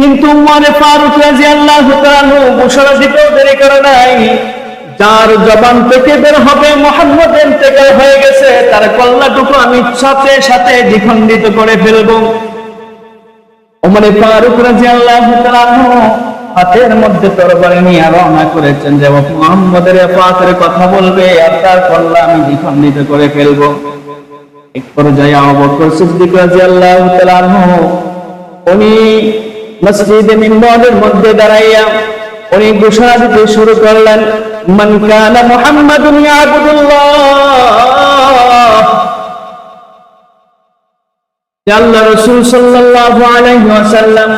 কিন্তু উমরে ফারুক রাজি আল্লাহ ঘোষণা দিতেও দেরি করে নাই। যার জবান থেকে বের হবে মোহাম্মদ ইন্তেকাল হয়ে গেছে, তার কল্লাটুকু আমি সাথে সাথে দ্বিখণ্ডিত করে ফেলব। উমরে ফারুক রাজি আল্লাহ হাতের মধ্যে তরবারি নিয়ে রওনা করেছেন যে মোহাম্মদের পাতের কথা বলবে আর তার কল্লা আমি দ্বিখণ্ডিত করে ফেলব। এক পর্যায়ে আবু বকর সিদ্দিক রাদিয়াল্লাহু তাআলা উনি মসজিদে মিম্বরের মধ্যে দাঁড়াইয়া উনি ঘোষণা দিতে শুরু করলেন, মান কানা মুহাম্মাদুন ইয়াবুদুল্লাহ। আল্লাহ রাসূল সাল্লাল্লাহু আলাইহি ওয়াসাল্লাম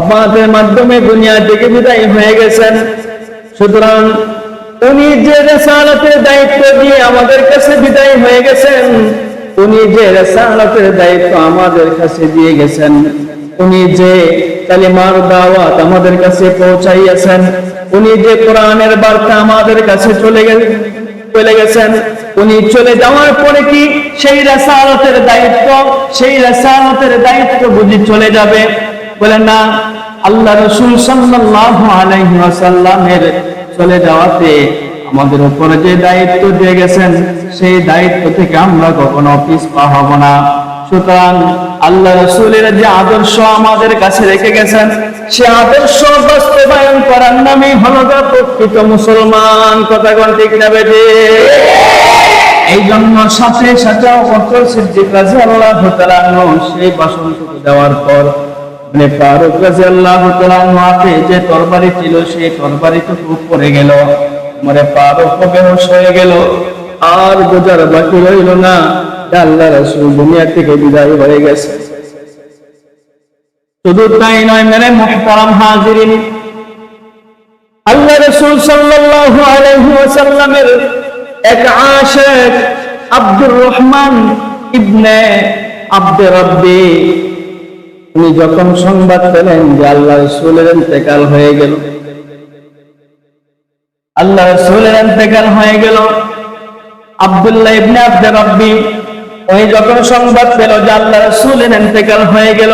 আপনাদের মাধ্যমে দুনিয়া থেকে বিদায় হয়ে গেছেন। সুতরাং উনি যে রেসালতের দায়িত্ব দিয়ে আমাদের কাছে বিদায় হয়ে গেছেন, উনি যে রেসালতের দায়িত্ব আমাদের কাছে দিয়ে গেছেন। উনি যে কালিমার দাওয়াত আমাদের কাছে পৌঁছাইয়াছেন, উনি যে কোরআনের বার্তা আমাদের কাছে চলে গেলেন চলে গেছেন, উনি চলে যাওয়ার পরে কি সেই রেসালতের দায়িত্ব, সেই রেসালতের দায়িত্ব বুঝি চলে যাবে? বলে না, আল্লাহ রসুল সাল্লাল্লাহু আলাইহি ওয়াসাল্লামের চলে যাওয়াতে আমাদের উপরে যে দায়িত্ব দিয়ে গেছেন, সেই দায়িত্ব থেকে আমরা কখনো পিছপা হব না। সুতরাং আল্লাহ রসুলের যে আদর্শ আমাদের কাছে রেখে গেছেন, সে আদর্শ বাস্তবায়ন করার নামে হলো প্রকৃত মুসলমান। কথা কোন ঠিক না বেটে এই জন্য সাথে সাথে অবসর সিদ্দিক রাজি আল্লাহ সেই বাসনটুকু দেওয়ার পর মানে ফারুক রাজি আল্লাহ যে তরবারি ছিল, সেই তরবারিটুকু পড়ে গেল। মানে ফারুক বেহস হয়ে গেল। আর বোঝার বাকি রইল না আল্লাহ দুনিয়া থেকে বিদায় হয়ে গেছে। শুধু তাই নয়, মেরে হাজিরিন। আল্লাহ রসুল সাল্লাল্লাহু আলাইহি ওয়াসাল্লামের এক আশেক আব্দুর রহমান ইবনে আব্দে রব্বি, উনি যখন সংবাদ পেলেন যে আল্লাহ রসুলের ইন্তেকাল হয়ে গেল আল্লাহ রসুলের ইন্তেকাল হয়ে গেল। আব্দুল্লাহ ইবনে আব্দে রব্বি উনি যখন সংবাদ পেল যে আল্লাহ রসুলের ইন্তেকাল হয়ে গেল,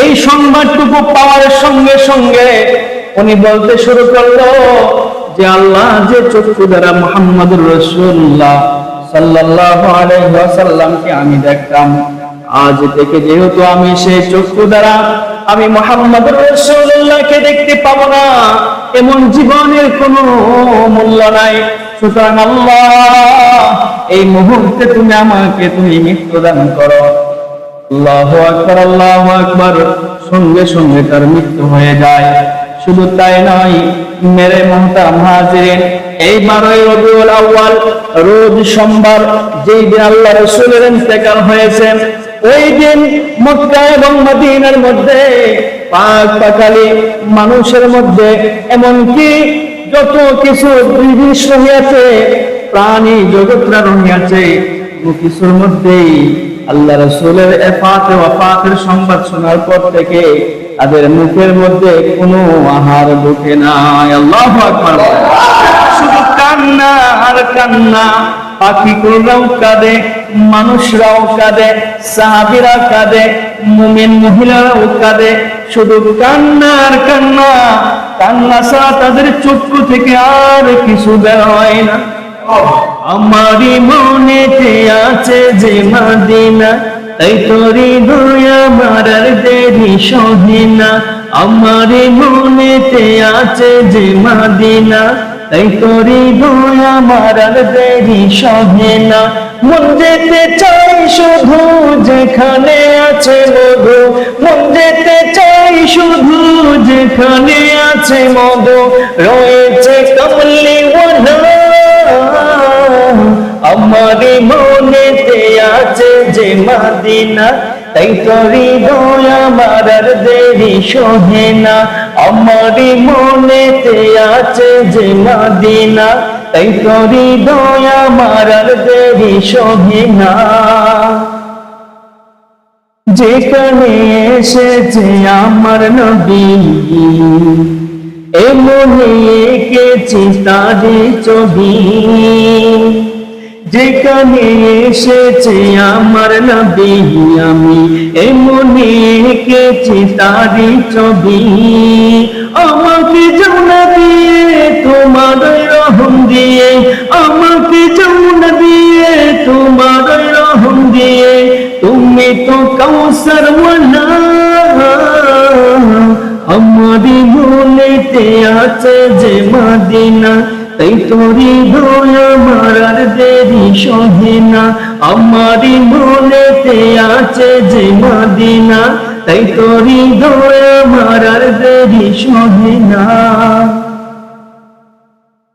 এই সংবাদটুকু পাওয়ার সঙ্গে সঙ্গে উনি বলতে শুরু করল যে আল্লাহ যে চক্ষু দ্বারা মোহাম্মদুর রসুল্লাহ সাল্লাল্লাহু আলাইহি আমি দেখতাম। আজ থেকে যেহেতু আমি সেই চক্ষু দ্বারা আমি মোহাম্মদ রসুল্লাহকে দেখতে পাবো না। এমন জীবনের কোনো মূল্য নাই। সুতরাং আল্লাহ এই মুহূর্তে তুমি আমাকে তুমি মৃত্যু দান করো। আল্লাহ আকবর আল্লাহ আকবর। সঙ্গে সঙ্গে তার মৃত্যু হয়ে যায়। শুধু তাই নয়, মেরে মহতারাম হাজিরিন এই বারোই রবিউল আউয়াল, রোজ সোমবার যেই দিন আল্লাহ রসুলের ইন্তেকাল হয়েছে ওই দিন মক্কা এবং মদিনার মধ্যে পাক পাকালি মানুষের মধ্যে এমনকি যত কিছু জিনিস রহিয়াছে প্রাণী জগৎরা রহিয়াছে কিছুর মধ্যেই আল্লাহ রসুলের এফাত ওয়াফাতের সংবাদ শোনার পর থেকে তাদের মুখের মধ্যে কোনো আহার ঢুকে নাই আল্লাহ শুধু কান্না আর কান্না, পাখি পাখিগুলোরাও কাঁদে মানুষরাও কাঁদে সাহাবিরা কাঁদে, মুমিন মহিলারাও কাঁদে। শুধু কান্না আর কান্না কান্না ছাড়া তাদের চক্ষু থেকে আর কিছু বের হয় না। আমারই মনেতে আছে যে মাদিনা, তাই তোরি দয়া মারার দেরি সহিনা আমারই মনেতে আছে যে মাদিনা, তাই তোরি দয়া মারার দেরি সহিনা মন যেতে চাই শুধু যেখানে আছে মধু। মন যেতে চাই শুধু যেখানে আছে মধু। রয়েছে কমলি আমারি মনেতে আছে যে মাদিনা। তাই তোরি দয়া মারার দেরি সহে না। আমারি মনেতে আছে যে মাদিনা। তাই তোরি দয়া মারার দেরি সহে যেখানে এসেছে আমার নবী এমন এঁকেছি তারে ছবি। যেখানে এসেছে আমার নবী, আমি এমনি ছবি। আমাকে যৌনা দিয়ে তোমার রহম দিয়ে, আমাকে যৌনা দিয়ে তোমার রহম দিয়ে। তুমি তো কাউসার আমারি মনেতে আছে যে মাদিনা, তাই তোরি দয়া মারার দেরি সহে না। আমারি মনেতে আছে যে মাদিনা, তাই তোরি দয়া মারার দেরি সহে না।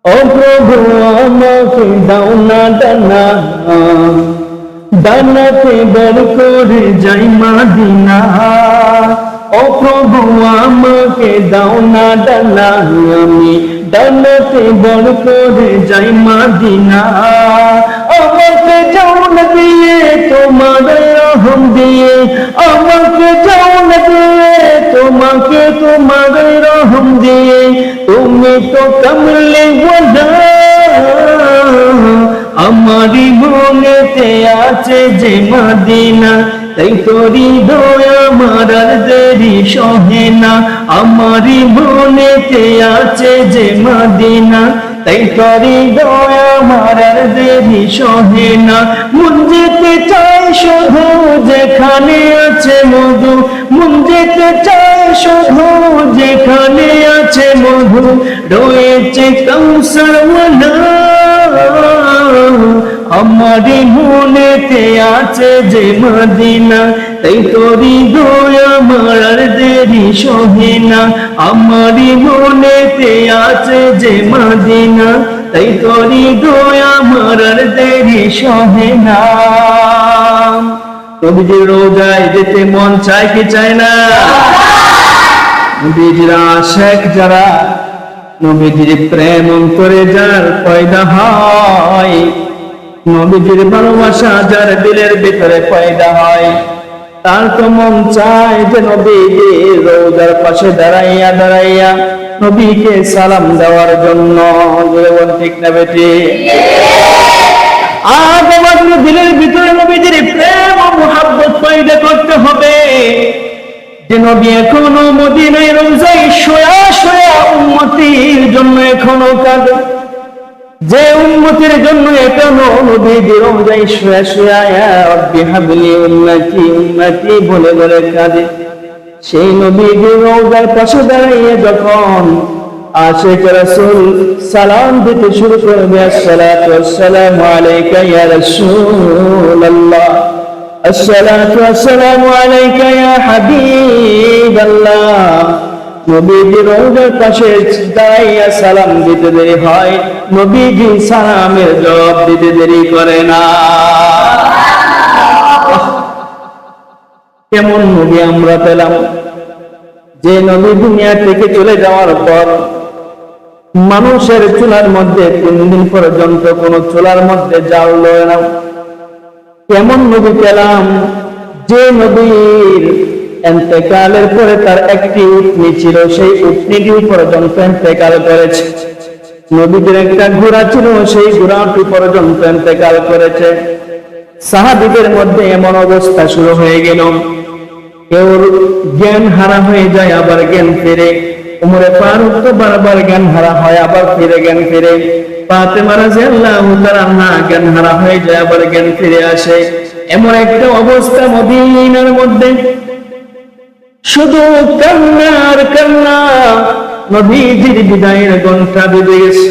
ও প্রভু আমাকে দাও না ডানা ডানাতে বের করে যাই মাদিনা ও প্রভু আমাকে দাও না ডানা আমি ডানাতে বর করে যাই মাদিনা আমাকে যাও না দিয়ে তোমার রহম দিয়ে আমাকে যাও না দিয়ে তোমাকে তোমার রহম দিয়ে। তো কমলে আমারি মনেতে আছে যে মাদিনা, তাই তোরি দয়া মারার দেরি সহে না। আমারি মনেতে আছে যে মাদিনা তাই তোরি দয়া মারার দেরি সহে না। মন যেতে চাই শুধু যেখানে আছে মধু। মন যেতে চাই শুধু যেখানে আছে মধু। রয়েছে কৌশল আমারি মনেতে আছে যে মদিনা। তাই তোরি দয়া মারার দেরি সহে না আমারি মনেতে আছে যে মদিনা, তাই তোরি দয়া দেরি রোজায় যেতে মন চায় কি চায় না? আশেক যারা, নবীজির প্রেম অন্তরে যার পয়দা হয়, নবীজির ভালোবাসা যার দিলের ভিতরে পয়দা হয়। তার তো মন চায় যে নবীজির রোজার পাশে দাঁড়াইয়া দাঁড়াইয়া নবীকে সালাম দেওয়ার জন্য। ঠিক না বেটি? আর দিলের ভিতরে নবীজির প্রেম ও মোহাব্বত পয়দা করতে হবে। যে নবী এখনও মদিনায় রোজাই শোয়া শোয়া উন্মতির জন্য এখনও কাঁদে। যে উন্মতির জন্য এত নবীদের অনুযায়ী শুয়া শুয়া রব্বি হাবলি উন্নতি উম্মতি, বলে বলে কাঁদে। সেই নবীদের রওজার পাশে দাঁড়িয়ে যখন আসে রাসূল সালাম দিতে শুরু করবে, আসসালাতু আসসালামু আলাইকা ইয়া রাসূলুল্লাহ, আসসালাতু আসসালামু আলাইকা ইয়া হাবিবাল্লাহ। নবীজি রোজার পাশে দাঁড়াইয়া সালাম দিতে দেরি হয়। নবীজি সালামের জবাব দিতে দেরি করে না। কেমন নবী আমরা পেলাম? যে নবী দুনিয়া থেকে চলে যাওয়ার পর মানুষের চুলার মধ্যে তিন দিন পর্যন্ত কোন চুলার মধ্যে জাল লয় না। কেমন নবী পেলাম? যে নবীর এন্তেকালের পরে তার একটি উটনি ছিল, সেই উটনিটি পর্যন্ত এন্তেকাল করেছে। নবীদের একটা ঘোড়া ছিল, সেই ঘোড়াটি পর্যন্ত এন্তেকাল করেছে। সাহাবিদের মধ্যে এমন অবস্থা শুরু হয়ে গেল। কেউ জ্ঞান হারা হয়ে যায়, আবার জ্ঞান ফিরে। উমরে ফারুক তো বারবার জ্ঞান হারা হয়, আবার ফিরে জ্ঞান ফিরে। ফাতেমা রাদিয়াল্লাহু তাআলা না জ্ঞান হারা হয়ে যায়, আবার জ্ঞান ফিরে আসে। এমন একটা অবস্থা মদিনার মধ্যে। শুধু কান্নার কান্না। নবীজির বিদায়ের ঘণ্টা বেজে গেছে।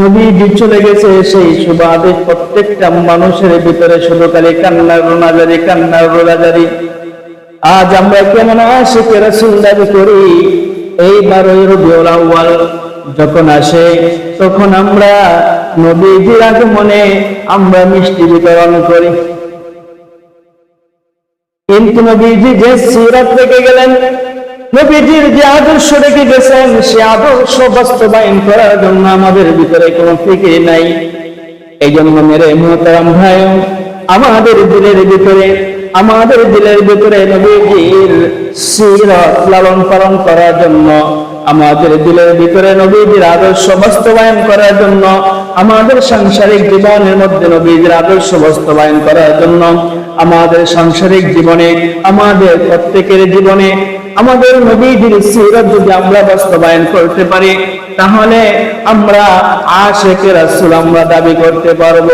নবীজি চলে গেছে সেই সুবাদে প্রত্যেকটা মানুষের ভিতরে শুধু খালি কান্নার রোনাজারি কান্নার রোনাজারি আজ আমরা কেমন আশেকে রাসূল দাবি করি? এই বারোই রবিউল আউয়াল যখন আসে, তখন আমরা নবীজির আগমনে আমরা মিষ্টি বিতরণ করি। কিন্তু নবীজি যে সিরাত রেখে গেলেন, নবীজির যে আদর্শ রেখে গেছেন, সে আদর্শ বাস্তবায়ন করার জন্য আমাদের ভিতরে কোনো ফিকির নাই। এই জন্য মেরে মোহতারাম ভাই, আমাদের দিলের ভিতরে, আমাদের দিলের ভিতরে নবীজির সিরত লালন পালন করার জন্য, আমাদের দিলের ভিতরে নবীজির আদর্শ বাস্তবায়ন করার জন্য আমাদের সাংসারিক জীবনের মধ্যে নবীদের আদর্শ বাস্তবায়ন করার জন্য আমাদের সাংসারিক জীবনে, আমাদের প্রত্যেকের জীবনে, আমাদের নবীদের সিরাত যদি আমরা বাস্তবায়ন করতে পারি, তাহলে আমরা আশেকের রাসূল আমরা দাবি করতে পারব।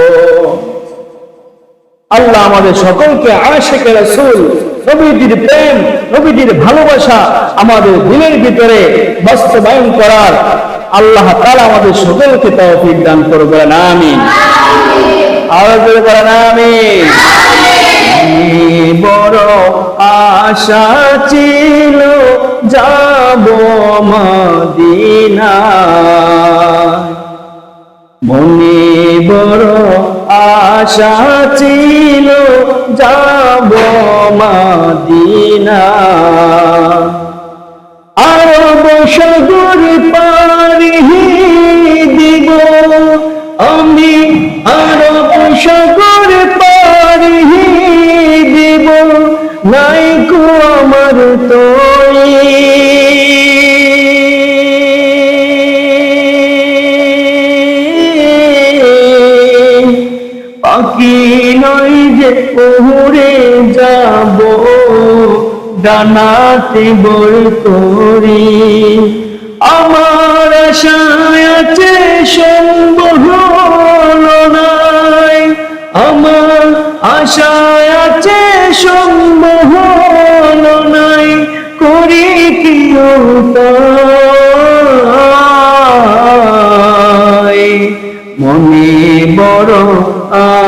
আল্লাহ আমাদের সকলকে আশেকের রাসূল নবীজির প্রেম, নবীজির ভালোবাসা আমাদের দিলের ভিতরে বাস্তবায়ন করার আল্লাহ তাআলা আমাদের সকলকে তৌফিক দান করবেন আমিন। আওয়াজ করে বলেন আমিন। বড় আশা ছিল যাব মদিনা মনে বড় আশা ছিল যাব মাদিনা। আর বসে পারি উড়ে যাব ডানাতে বই করি। আমার আছে সম্ভব আমার আশায় আছে সম্ভব